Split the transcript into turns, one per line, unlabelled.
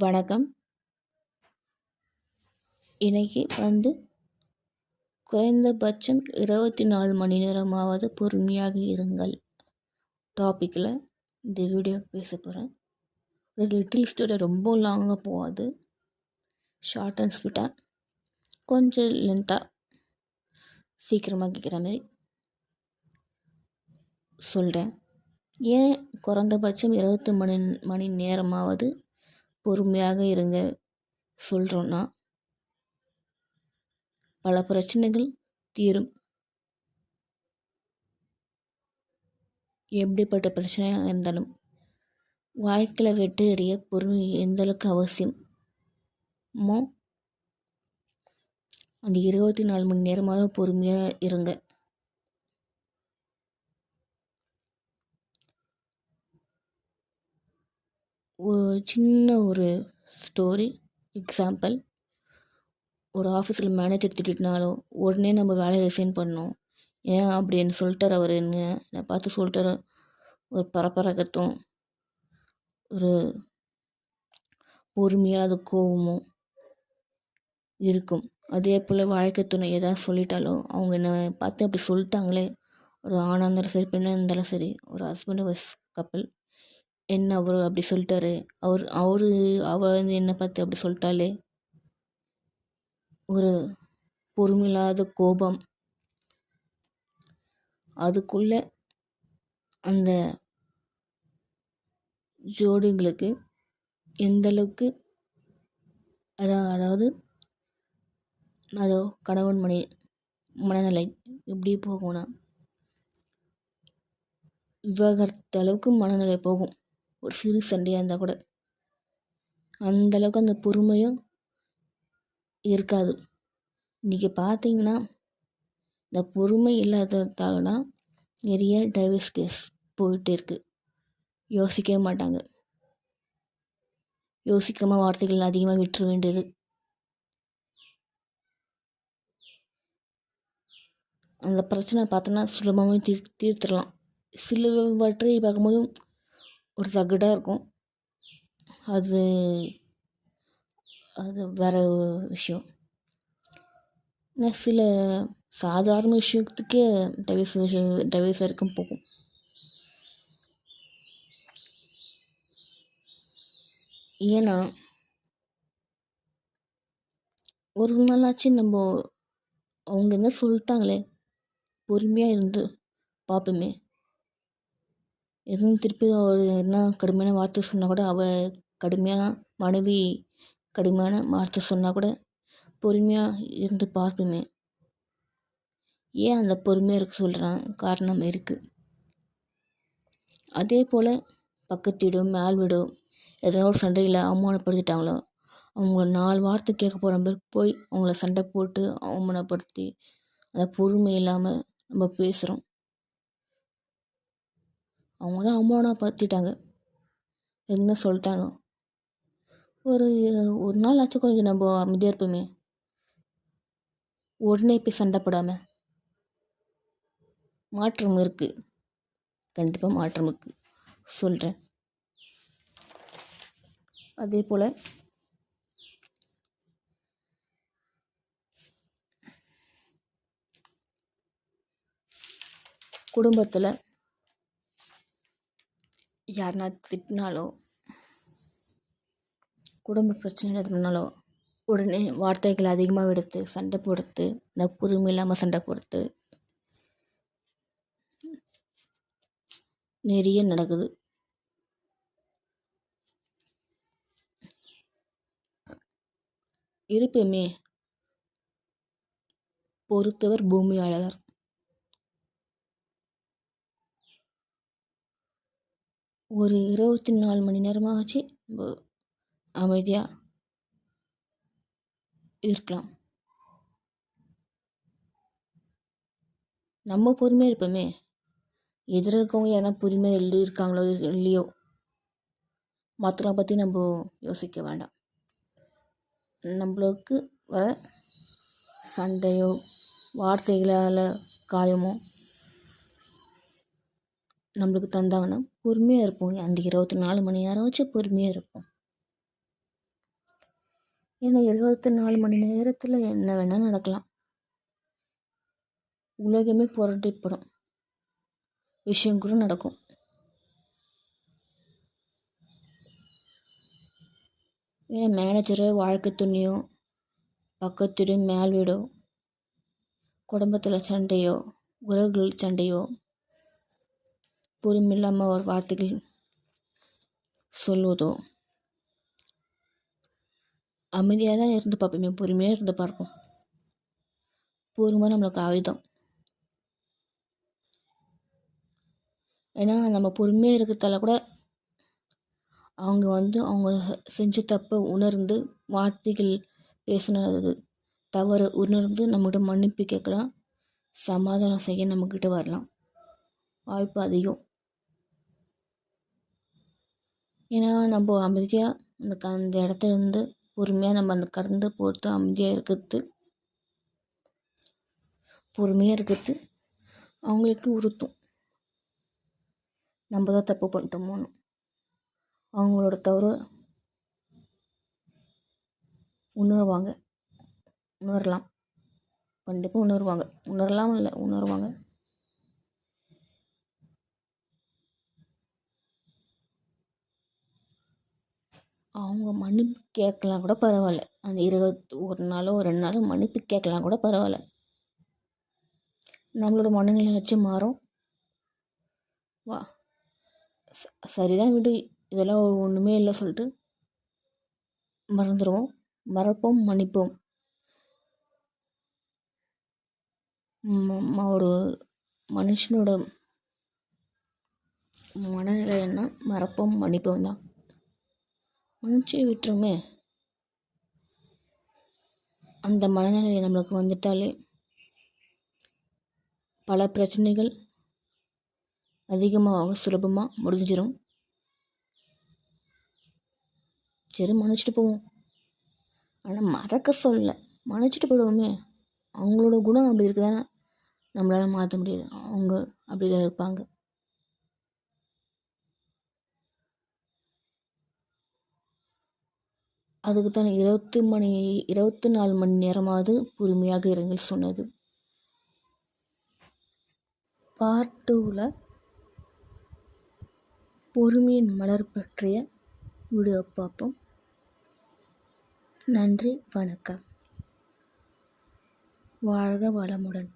வணக்கம். இன்னைக்கு வந்து குறைந்தபட்சம் இருபத்தி நாலு மணி நேரமாவது பொறுமையாக இருங்கள். டாப்பிக்கில் இந்த வீடியோ பேச போகிறேன் இது லிட்டில் ஸ்டோரி ரொம்ப லாங்காக போகாது. ஷார்ட் அண்ட் ஸ்வீட்டாக கொஞ்சம் லென்த்தாக சீக்கிரமாக கேட்குற மாதிரி சொல்கிறேன் ஏன் குறைந்தபட்சம் இருபத்தி மணி மணி நேரமாவது பொறுமையாக இருங்க. சொல்கிறோன்னா பல பிரச்சனைகள் தீரும். எப்படிப்பட்ட பிரச்சனையாக இருந்தாலும் வாழ்க்கையில் வெற்றி அடைய பொறுமை எந்தளவுக்கு அவசியமோ? அந்த இருபத்தி நாலு மணி நேரமாக பொறுமையாக இருங்க. சின்ன ஒரு ஸ்டோரி எக்ஸாம்பிள் ஒரு ஆஃபீஸில் மேனேஜர் திட்டினாலோ உடனே நம்ம வேலையை ரிசைன் பண்ணோம் ஏன் அப்படின்னு சொல்லிட்டார் அவர் என்ன? என்னை பார்த்து சொல்லிட்டார். ஒரு பரபரக்கத்தும் ஒரு பொறுமையாத கோபமும் இருக்கும். அதே போல் வாழ்க்கை துணை எதாவது சொல்லிட்டாலோ அவங்க என்னை பார்த்து அப்படி சொல்லிட்டாங்களே ஒரு ஆணாக இருந்தாலும் சரி பெண்ணாக இருந்தாலும் சரி ஒரு ஹஸ்பண்ட் ஒய்ஃப் கப்பல் என்ன அவர் அப்படி சொல்லிட்டாரு? அவர் அவர் அவள் வந்து என்னை பார்த்து அப்படி சொல்லிட்டாளே. ஒரு பொறுமையில்லாத கோபம். அதுக்குள்ளே அந்த ஜோடிங்களுக்கு எந்தளவுக்கு அதான் அதாவது அதோ கணவன் மணி மனநிலை எப்படி போகும்னா விவாகரத்து அளவுக்கு மனநிலை போகும். ஒரு சிறு சண்டையாக இருந்தால் கூட அந்தளவுக்கு அந்த பொறுமையும் இருக்காது. இன்றைக்கி பார்த்தீங்கன்னா இந்த பொறுமை இல்லாததால் தான் நிறைய டைவர்ஸ் கேஸ் போயிட்டு இருக்குது யோசிக்கவே மாட்டாங்க. யோசிக்காமல் வார்த்தைகள் அதிகமாக விட்டுற வேண்டியது. அந்த பிரச்சனை பார்த்தோன்னா சுலபமாக தீர் தீர்த்துடலாம். சிலவற்றை பார்க்கும்போதும் ஒரு தகடாக இருக்கும். அது அது வேறு விஷயம். சில சாதாரண விஷயத்துக்கே டைவர்ஸ் டைவர்ஸ் வரைக்கும் போகும். ஏன்னா ஒரு நாளாச்சு நம்ம அவங்க என்ன சொல்லிட்டாங்களே பொறுமையாக இருந்து பார்ப்போமே எதுவும் திருப்பி அவர் என்ன கடுமையான வார்த்தை சொன்னால் கூட அவள் கடுமையான மனைவி கடுமையான வார்த்தை சொன்னால் கூட பொறுமையாக இருந்து பார்ப்போமே ஏன் அந்த பொறுமையாக இருக்க சொல்கிறேன் காரணம் இருக்குது அதே போல் பக்கத்து வீடோ மேல் வீடோ ஏதோ ஒரு சண்டையில் அவமானப்படுத்திட்டாங்களோ அவங்க நாலு வார்த்தை கேட்க போகிற மாதிரி போய் அவங்கள சண்டை போட்டு அவமானப்படுத்தி அந்த பொறுமை இல்லாமல் நம்ம பேசுகிறோம் அவங்க தான் அவமானப்படுத்திட்டாங்க என்ன சொல்லிட்டாங்க? ஒரு ஒரு நாள் ஆச்சும் கொஞ்சம் நம்ம அமைதியாக இருப்போமே. உடனே போய் சண்டை போடாமல் மாற்றம் இருக்குது கண்டிப்பாக மாற்றம் இருக்குது சொல்கிறேன் அதே போல். குடும்பத்தில் யாருனா திட்டினாலோ குடும்ப பிரச்சனை எதுனாலோ உடனே வார்த்தைகள் அதிகமாக எடுத்து சண்டை போடுறது இந்த பொறுமை இல்லாமல் சண்டை போடுறது நிறைய நடக்குது. இருப்பேமே பொறுத்தவர் பூமி அழகர் ஒரு இருபத்தி நாலு மணி நேரமாகச்சு நம்ம அமைதியாக இருக்கலாம். நம்ம பொறுமையாக இருப்போமே. எதிர இருக்கவங்க யாரா பொறுமையாக இல்லை இருக்காங்களோ இல்லையோ? மற்றவங்க பற்றி நம்ம யோசிக்க வேண்டாம். நம்மளுக்கு வர சண்டையோ வார்த்தைகளால் காயமோ நம்மளுக்கு தந்தாங்கன்னா பொறுமையாக இருப்போம். அந்த இருபத்தி நாலு மணி நேரம் வச்சு பொறுமையாக இருப்போம். ஏன்னா இருபத்தி நாலு மணி நேரத்தில் என்ன வேணால் நடக்கலாம். உலகமே புரட்டிப்படும். விஷயம் கூட நடக்கும். ஏன்னா மேனேஜரோ வாழ்க்கை துணியோ பக்கத்து வீடு மேல் வீடோ குடும்பத்தில் சண்டையோ உறவுகள் சண்டையோ பொறுமில்லாமல் ஒரு வார்த்தைகள் சொல்வதோ? அமைதியாக தான் இருந்து பார்ப்போமே பொறுமையாக இருந்து பார்ப்போம். பொறுமை நம்மளுக்கு ஆயுதம். ஏன்னா நம்ம பொறுமையாக இருக்கிறதால கூட அவங்க வந்து அவங்க செஞ்ச தப்பை உணர்ந்து வார்த்தைகள் பேசினது தவறு உணர்ந்து நம்மகிட்ட மன்னிப்பு கேட்கலாம் சமாதானம் செய்ய நம்மக்கிட்ட வரலாம். வாய்ப்பு அதிகம். ஏன்னா நம்ம அமைதியாக அந்த க அந்த இடத்துல இருந்து பொறுமையாக நம்ம அந்த கடந்து போட்டு அமைதியாக இருக்கிறது. பொறுமையாக இருக்கிறது அவங்களுக்கு உறுத்தும். நம்ம தான் தப்பு பண்ணிட்டோமோன்னு அவங்களோட தவறு உணர்வாங்க. உணரலாம். கண்டிப்பாக உணர்வாங்க. உணரலாம் இல்லை உணர்வாங்க. அவங்க மன்னிப்பு கேட்கலாம் கூட பரவாயில்ல. அந்த இருபத்தி ஒரு நாளோ ரெண்டு நாளோ மன்னிப்பு கேட்கலாம் கூட பரவாயில்ல. நம்மளோட மனநிலை வச்சு மாறும். வா. சரிதான் விடு. இதெல்லாம் ஒன்றுமே இல்லை சொல்லிட்டு மறந்துடுவோம் மறப்போம் மன்னிப்போம். ஒரு மனுஷனோட மனநிலை என்ன? மறப்போம் மன்னிப்போம் தான். மன்னிச்சு விட்டுருமே. அந்த மனநிலை நம்மளுக்கு வந்துட்டாலே பல பிரச்சனைகள் அதிகமாக சுலபமாக முடிஞ்சிடும் சரி மன்னிச்சிட்டு போவோம். ஆனால் மறக்க சொல்ல மன்னிச்சிட்டு போயிடுவோமே. அவங்களோட குணம் அப்படி இருக்குதானே? நம்மளால் மாற்ற முடியாது. அவங்க அப்படி தான் இருப்பாங்க. அதுக்கு தான் இருபத்தி மணி இருபத்தி நாலு மணி நேரமாவது பொறுமையாக இருங்கள் சொன்னது. பார்ட் டூவில் பொறுமையின் மலர் பற்றிய வீடியோ பார்ப்போம். நன்றி வணக்கம். வாழ்க வளமுடன்.